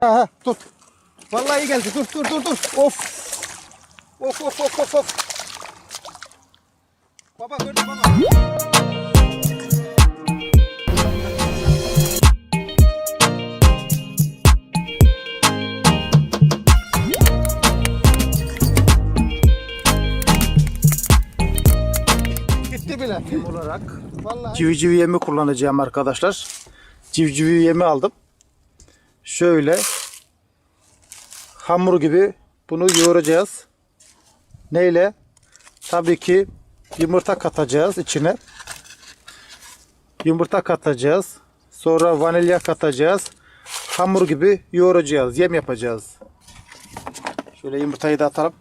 Aha dur. Vallahi iyi geldi. Dur dur dur dur. Of. Of of of of of. Baba gördün baba. Olarak Vallahi. civciv yemi kullanacağım arkadaşlar. Civciv yemi aldım. Şöyle hamur gibi bunu yoğuracağız. Neyle? Tabii ki yumurta katacağız içine. Yumurta katacağız. Sonra vanilya katacağız. Hamur gibi yoğuracağız. Yem yapacağız. Şöyle yumurtayı da atalım.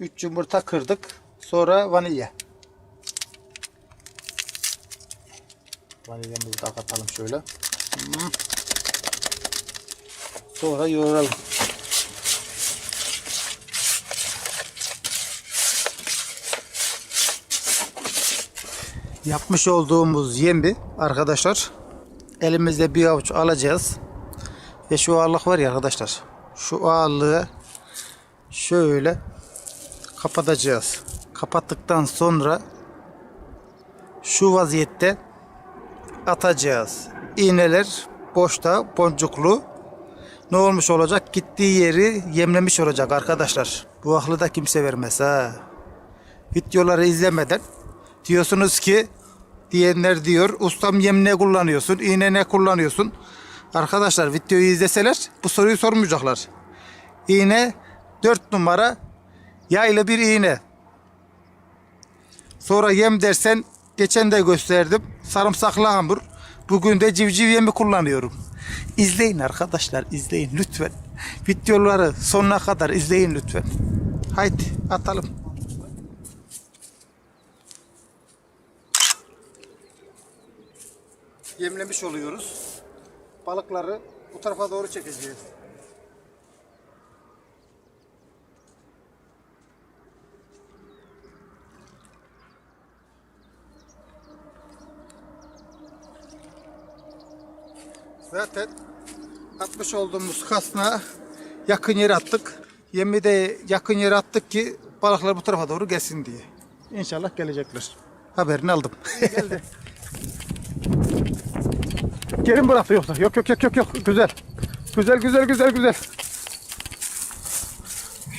Üç yumurta kırdık. Sonra vanilya. Vanilyamızı da katalım şöyle. Sonra yoğuralım. Yapmış olduğumuz yemi arkadaşlar elimizde bir avuç alacağız. Ve şu ağırlık var ya arkadaşlar. Şu ağırlığı şöyle kapatacağız. Kapattıktan sonra şu vaziyette atacağız. İğneler boşta boncuklu ne olmuş olacak? Gittiği yeri yemlemiş olacak arkadaşlar. Bu aklı da kimse vermez ha. Videoları izlemeden diyorsunuz ki diyenler diyor ustam yem ne kullanıyorsun? iğne ne kullanıyorsun? Arkadaşlar videoyu izleseler bu soruyu sormayacaklar. İğne 4 numara yaylı bir iğne. Sonra yem dersen geçen de gösterdim. Sarımsaklı hamur. Bugün de civciv yemi kullanıyorum. İzleyin arkadaşlar izleyin lütfen. Videoları sonuna kadar izleyin lütfen. Haydi atalım. Yemlemiş oluyoruz. Balıkları bu tarafa doğru çekeceğiz. Zaten atmış olduğumuz kasna yakın yere attık. Yemi de yakın yere attık ki balıklar bu tarafa doğru gelsin diye. İnşallah gelecekler. Haberini aldım. Geldi. Geri mi bıraktı yoksa? Yok yok yok yok yok. Güzel. Güzel güzel güzel güzel.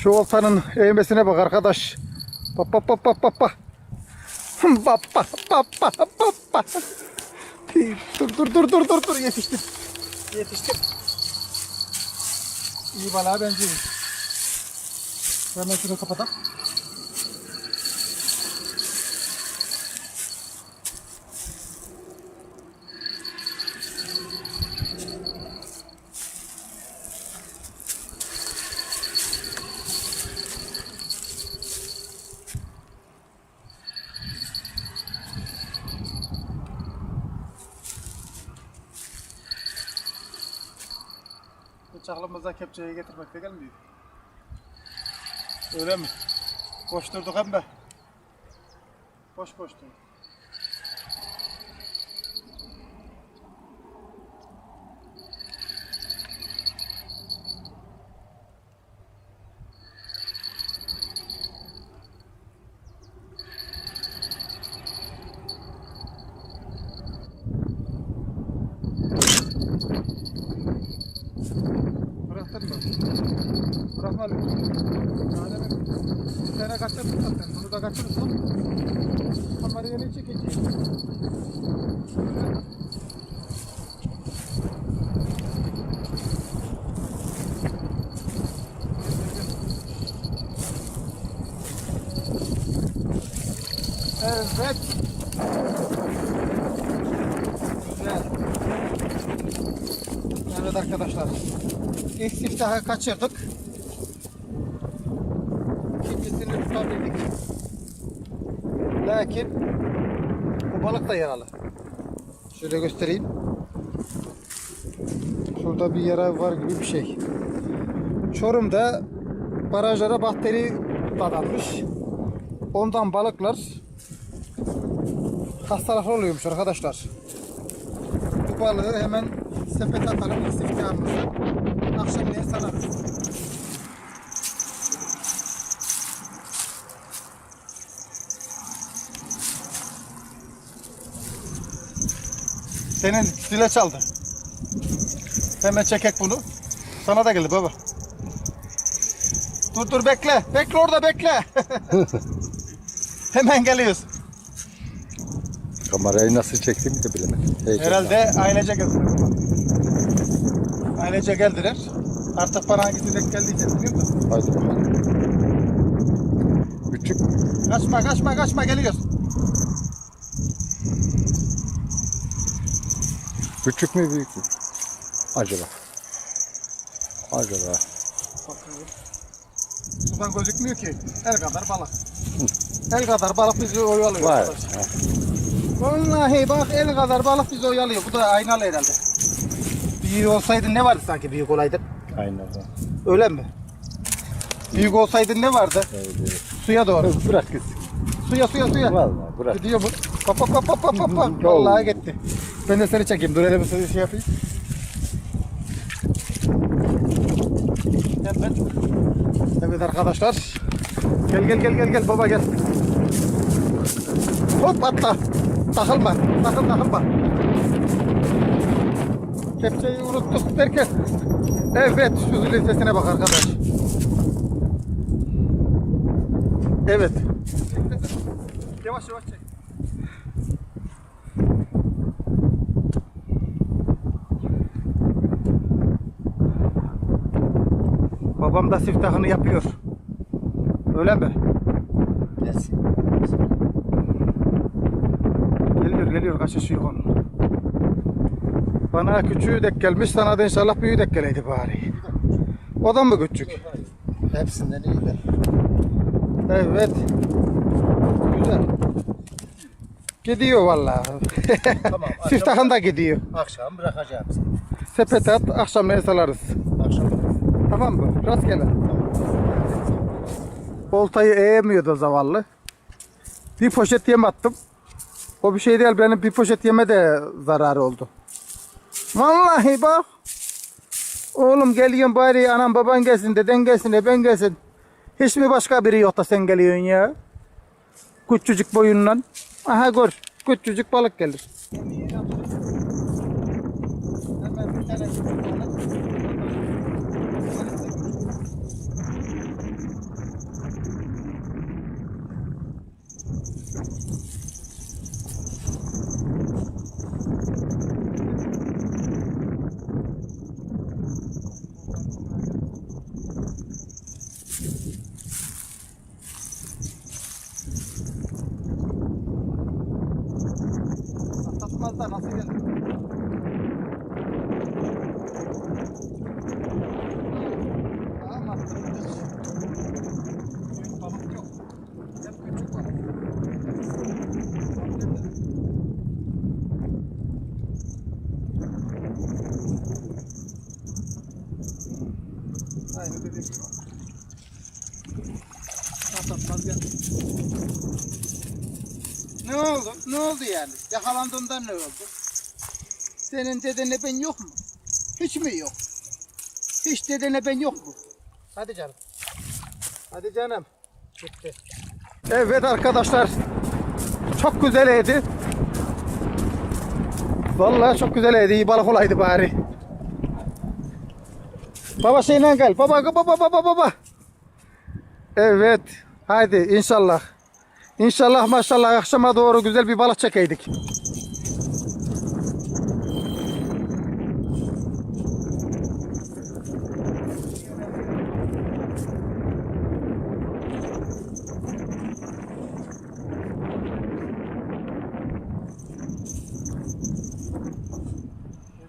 Şu oltanın eğmesine bak arkadaş. Bak bak bak bak bak. Bak bak bak bak bak bak. Dur dur dur dur dur dur yetiştim. Yetiştim. İyi balığa benziyor. Hemen şunu kapatalım. Bıçaklımıza kepçeyi getirmek de gelmiyor. Öyle mi? Boş durduk hem de. Boş boş durduk. Bıraktın mı? Bırakmadım. Yani bir tane kaçırdın zaten. Bunu da kaçırırsam kameraya ne çekeceğim? Evet. Güzel. Evet arkadaşlar. İlk siftahı kaçırdık. İkincisini tutabildik. Lakin bu balık da yaralı. Şöyle göstereyim. Şurada bir yara var gibi bir şey. Çorum'da barajlara bakteri dadanmış. Ondan balıklar hastalıklı oluyormuş arkadaşlar. balığı hemen sepete atalım istihdamımızı. Akşamleyin salarız. Senin zile çaldı. Hemen çekek bunu. Sana da geldi baba. Dur dur bekle. Bekle orada bekle. Hemen geliyoruz. Kamerayı nasıl çektiğimi de bilemedim. Heyecanla. Herhalde ailece geldiler. Ailece geldiler. Artık bana hangisi denk geldiyse bilmiyorum da. Hadi bakalım. Küçük Kaçma kaçma kaçma geliyoruz. Küçük mü büyük mü? Acaba. Acaba. Bakalım. Sudan gözükmüyor ki. El kadar balık. El kadar balık bizi oyalıyor. Var. Vallahi bak el kadar balık bizi oyalıyor. Bu da aynalı herhalde. Büyük olsaydı ne vardı sanki büyük olaydı? Aynen. Öyle mi? Büyük olsaydı ne vardı? Öyle. Suya doğru. Bırak gitsin. Suya suya suya. Vallahi bırak. Gidiyor mu? Pap pap pap pap pap pap pap. Vallahi gitti. Ben de seni çekeyim. Dur hele bir şey yapayım. Evet. Evet arkadaşlar. Gel gel gel gel gel baba gel. Hop atla. Takılma. Takıl takılma. Kepçeyi unuttuk derken. Evet zilin sesine bak arkadaş. Evet. Yavaş yavaş çek. Babam da siftahını yapıyor. Öyle mi? Geliyor geliyor kaçışıyor onun. Bana küçüğü dek gelmiş sana da inşallah büyüğü dek geleydi bari. O da mı küçük? Hepsinden iyiler. Evet. Güzel. Gidiyor vallahi. Tamam, Siftahın da gidiyor. Akşam bırakacağım seni. Sepete at, akşamleyin salarız. Akşam. Tamam mı? Rastgele. Oltayı eğemiyordu zavallı. Bir poşet yem attım. O bir şey değil, benim bir poşet yeme de zararı oldu. Vallahi bak. Oğlum geliyorsun bari anam baban gelsin, deden gelsin, ben gelsin. Hiç mi başka biri yok da sen geliyorsun ya? Küçücük boyundan. Aha gör, küçücük balık gelir. Atlatmaz da nasıl gelir? Ama hiç büyük balık yok. Hep küçük balık. Aynı dediğim gibi. Atlatmaz gel. Ne oldu? Ne Yakalandığından ne oldu? Senin dedene ben yok mu? Hiç mi yok? Hiç dedene ben yok mu? Hadi canım. Hadi canım. Gitti. Evet arkadaşlar. Çok güzel yedi. Vallahi çok güzel yedi. İyi balık olaydı bari. Baba şeyle gel. Baba baba baba baba. Evet. Haydi inşallah. İnşallah maşallah akşama doğru güzel bir balık çekeydik.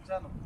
Canım.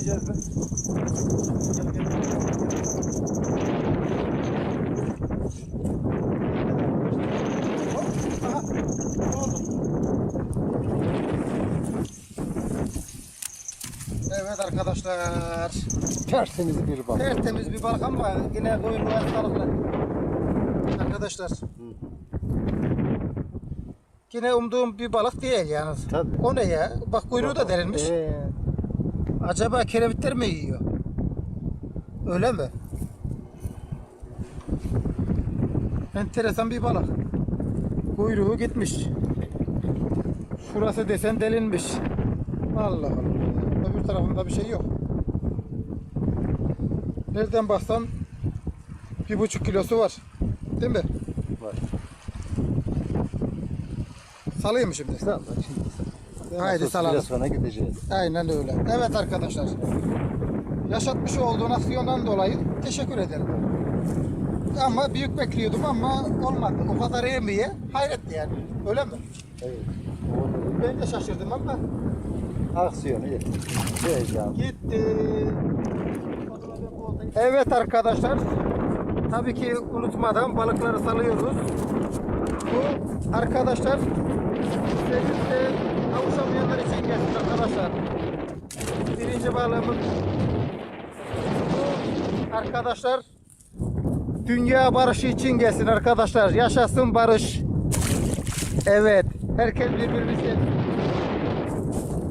Getirebileceğiz mi? Evet arkadaşlar. Tertemiz bir bak. Tertemiz bir balık ama yine kuyruğu hastalıklı. Arkadaşlar. Yine umduğum bir balık değil yalnız. Tabii. O ne ya? Bak kuyruğu da delinmiş. Ee, Acaba kerevitler mi yiyor? Öyle mi? Enteresan bir balık. Kuyruğu gitmiş. Şurası desen delinmiş. Allah Allah. Öbür tarafında bir şey yok. Nereden baksan bir buçuk kilosu var. Değil mi? var. Salayım mı şimdi? Sağ ol. Şimdi. Haydi salalım. sonra gideceğiz. Aynen öyle. Evet arkadaşlar. Yaşatmış olduğun aksiyondan dolayı teşekkür ederim. Ama büyük bekliyordum ama olmadı. O kadar yemeye hayretti yani. Öyle mi? Evet. Ben de şaşırdım ama Aksiyonu. Heyecan. gitti. Evet arkadaşlar. Tabii ki unutmadan balıkları salıyoruz. Bu arkadaşlar denizde kavuşamayanlar için gelsin arkadaşlar. Birinci balığımız arkadaşlar dünya barışı için gelsin arkadaşlar. Yaşasın barış. Evet. Herkes birbirini.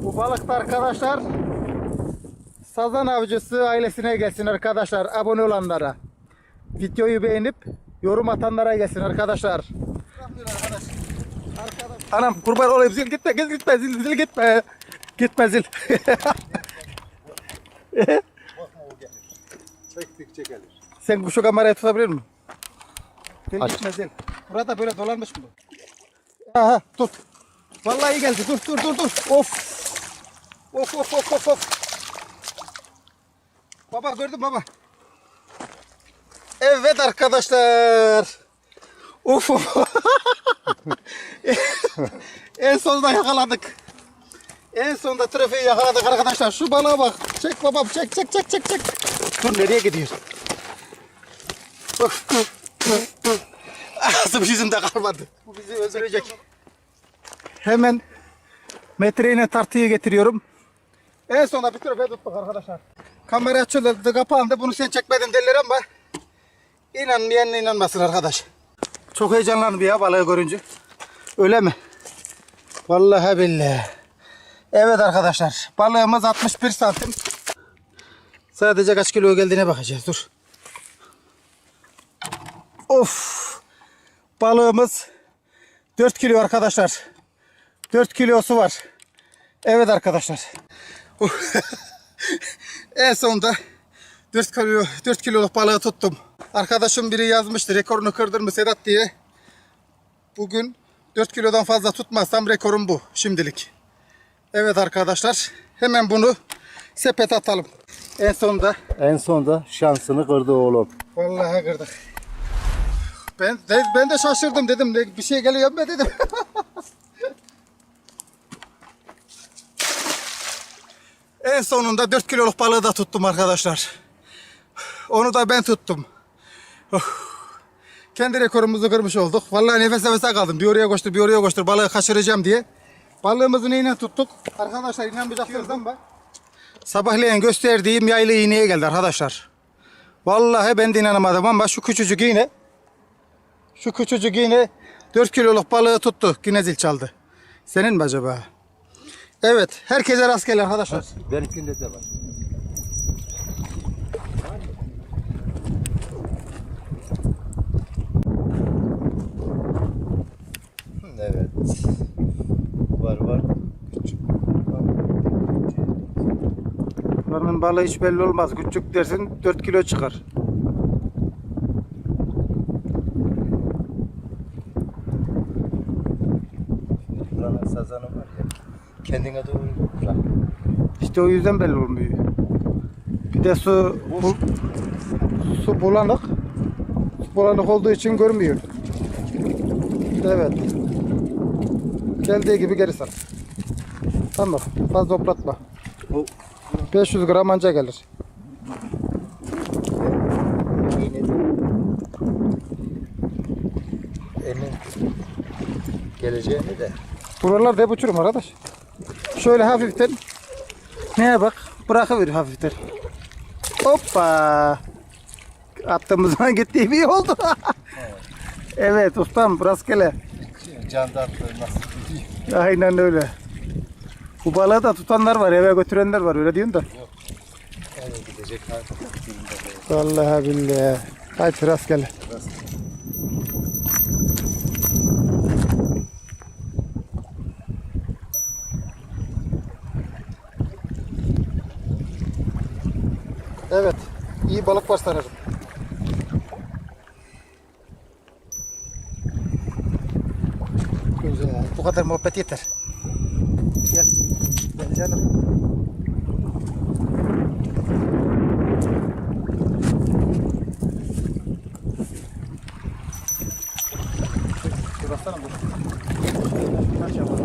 Bu balık da arkadaşlar Sazan avcısı ailesine gelsin arkadaşlar. Abone olanlara. Videoyu beğenip yorum atanlara gelsin arkadaşlar. Anam kurban olayım zil gitme zil gitme zil, zil gitme. Gitme zil. Çektikçe gelir. Sen şu kamerayı tutabilir misin? Zil Aç. gitme zil. Burada böyle dolanmış mı? Aha tut. Vallahi iyi geldi. Dur dur dur dur. Of. Of of of of of. Baba gördün baba. Evet arkadaşlar. Of of. en sonunda yakaladık. En sonunda trafiği yakaladık arkadaşlar. Şu balığa bak. Çek babam çek çek çek çek çek. Dur nereye gidiyor? Ağzım yüzümde kalmadı. Bu bizi öldürecek. Hemen metreyle tartıyı getiriyorum. En sonunda bir trofeo tuttuk arkadaşlar. Kamera açıldı kapandı. Bunu sen çekmedin derler ama inanmayan inanmasın arkadaş. Çok heyecanlandım ya balığı görünce. Öyle mi? Vallahi billahi. Evet arkadaşlar. Balığımız 61 santim. Sadece kaç kilo geldiğine bakacağız. Dur. Of. Balığımız 4 kilo arkadaşlar. 4 kilosu var. Evet arkadaşlar. en sonunda 4 kilo 4 kiloluk balığı tuttum. Arkadaşım biri yazmıştı rekorunu kırdın mı Sedat diye. Bugün 4 kilodan fazla tutmazsam rekorum bu şimdilik. Evet arkadaşlar hemen bunu sepete atalım. En sonunda En sonunda şansını kırdı oğlum. Vallahi kırdık. Ben de, ben de şaşırdım dedim bir şey geliyor mu dedim. en sonunda 4 kiloluk balığı da tuttum arkadaşlar. Onu da ben tuttum. Oh. Kendi rekorumuzu kırmış olduk. Vallahi nefes nefese kaldım. Bir oraya koştur, bir oraya koştur. Balığı kaçıracağım diye. Balığımızı neyle tuttuk? Arkadaşlar inanmayacaksınız ama sabahleyin gösterdiğim yaylı iğneye geldi arkadaşlar. Vallahi ben de inanamadım ama şu küçücük iğne şu küçücük iğne 4 kiloluk balığı tuttu. Yine zil çaldı. Senin mi acaba? Evet. Herkese rastgele arkadaşlar. Benimkinde de var. Evet. Var var. Küçük. Buranın balığı hiç belli olmaz. Küçük dersin 4 kilo çıkar. Buranın sazanı var ya. Kendine doğru bırak. İşte o yüzden belli olmuyor. Bir de su bu, su bulanık. Su bulanık olduğu için görmüyor. Evet. Geldiği gibi geri sal. Tamam. Fazla toplatma. O 500 gram anca gelir. emin geleceğini de Buralar hep uçurum arkadaş. Şöyle hafiften neye bak bırakıver hafiften. Hoppa. Attığımız zaman gittiği bir oldu. evet ustam rastgele. can dartlığı nasıl? Aynen öyle. Bu balığı da tutanlar var eve götürenler var öyle diyorsun da. Eve gidecek artık. Vallahi billahi. Hadi rastgele. Evet. iyi balık var sanırım. Güzel. Bu kadar muhabbet yeter. Canım. Baksana dur. Kaç yapalım?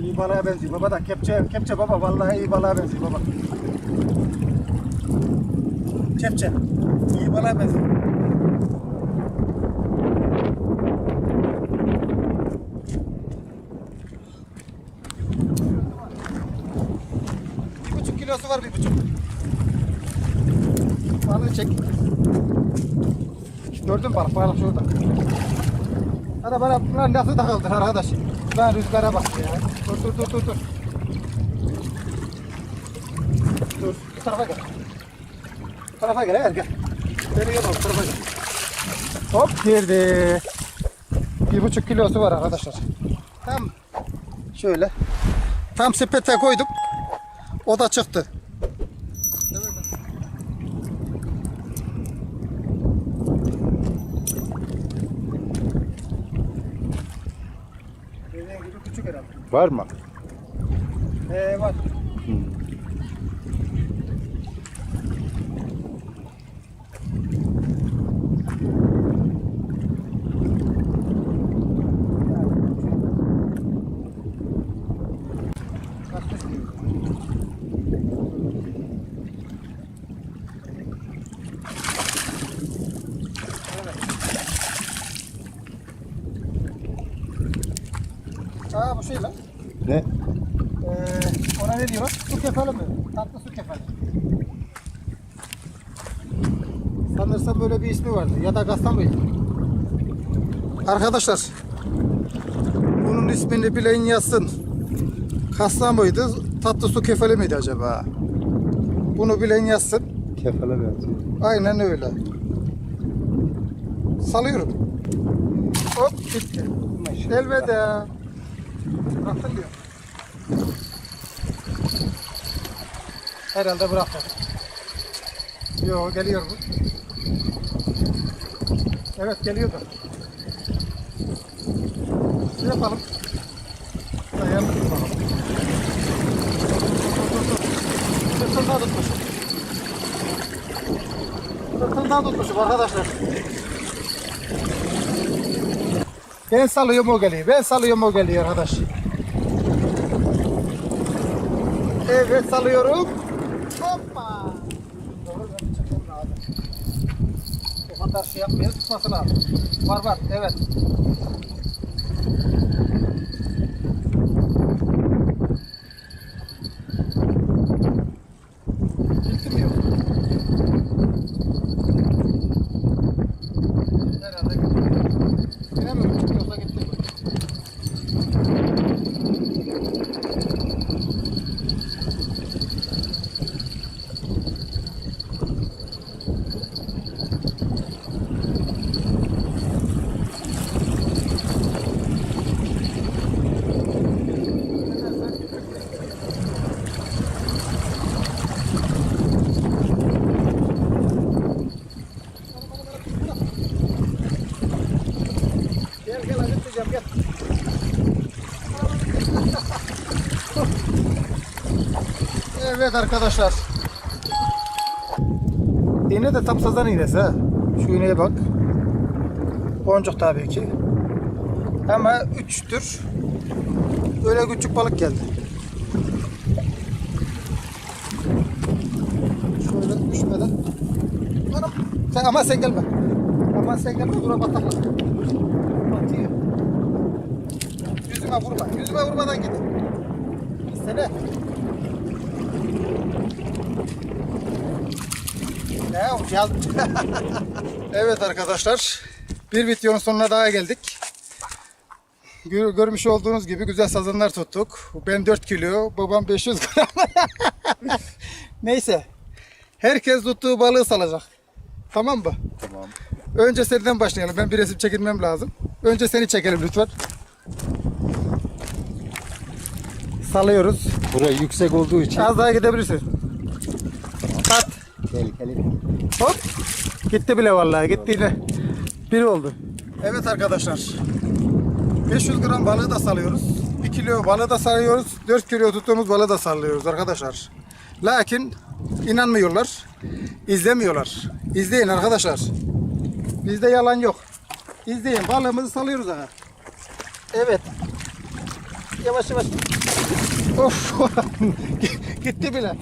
İyi balığa benziyor baba da kepçe kepçe baba vallahi iyi balığa benziyor baba. Kepçe iyi balığa benziyor. Bir buçuk kilosu var bir buçuk. Balığı çek. Gördün mü balık balık şurada. Hadi bana bunlar nasıl takıldır arkadaş. Ben rüzgara bak ya. Dur dur dur dur dur. Dur bu tarafa gel. Tarafa gel gel gel. Beni gel bu tarafa gel. Hop girdi. Bir buçuk kilosu var arkadaşlar. Tam şöyle. Tam sepete koydum. O da çıktı. Var mı? Ee, var. Aa bu şey lan. Ne? Ee, ona ne diyorlar? Su kefali mi? Tatlı su kefali. Böyle bir ismi vardı. Ya da Kastamonu. Arkadaşlar. Bunun ismini bilen yazsın. Kastamonu'ydu. Tatlı su kefali miydi acaba? Bunu bilen yazsın. Kefale benziyor. Aynen öyle. Salıyorum. Hop bitti. Elveda. Bıraktın diyor. Herhalde bıraktı. Yok geliyor bu. Evet geliyordu. Ne yapalım? Dur dur. Sırtından tutmuşum. Sırtından tutmuşum arkadaşlar. Ben salıyorum o geliyor. Ben salıyorum o geliyor arkadaş. Evet salıyorum. Hoppa. Doğru ben çekmem lazım. O kadar şey yapmaya tutması lazım. Var var evet. Gitti mi yok? Herhalde gitti. Yine mi uçuk yoksa gitti mi? Evet arkadaşlar. İğne de tam sazan iğnesi ha. Şu iğneye bak. Boncuk tabii ki. Ama üç tür böyle küçük balık geldi. Şöyle düşmeden. Anam. Sen, ama sen gelme. Aman sen gelme. Bura bataklar. Batıyor. Yüzüme vurma. Yüzüme vurmadan git. Gitsene. Evet arkadaşlar. Bir videonun sonuna daha geldik. Gör- Görmüş olduğunuz gibi güzel sazanlar tuttuk. Ben 4 kilo, babam 500 gram. Neyse. Herkes tuttuğu balığı salacak. Tamam mı? Tamam. Önce senden başlayalım. Ben bir resim çekilmem lazım. Önce seni çekelim lütfen. Salıyoruz. Buraya yüksek olduğu için Az daha gidebilirsin. Tehlikeli. Hop. Gitti bile vallahi. Gittiğine bir oldu. Evet arkadaşlar. 500 gram balığı da salıyoruz. 1 kilo balığı da salıyoruz. 4 kilo tuttuğumuz balığı da salıyoruz arkadaşlar. Lakin inanmıyorlar. izlemiyorlar. İzleyin arkadaşlar. Bizde yalan yok. İzleyin balığımızı salıyoruz aha. Evet. Yavaş yavaş. Of. Gitti bile.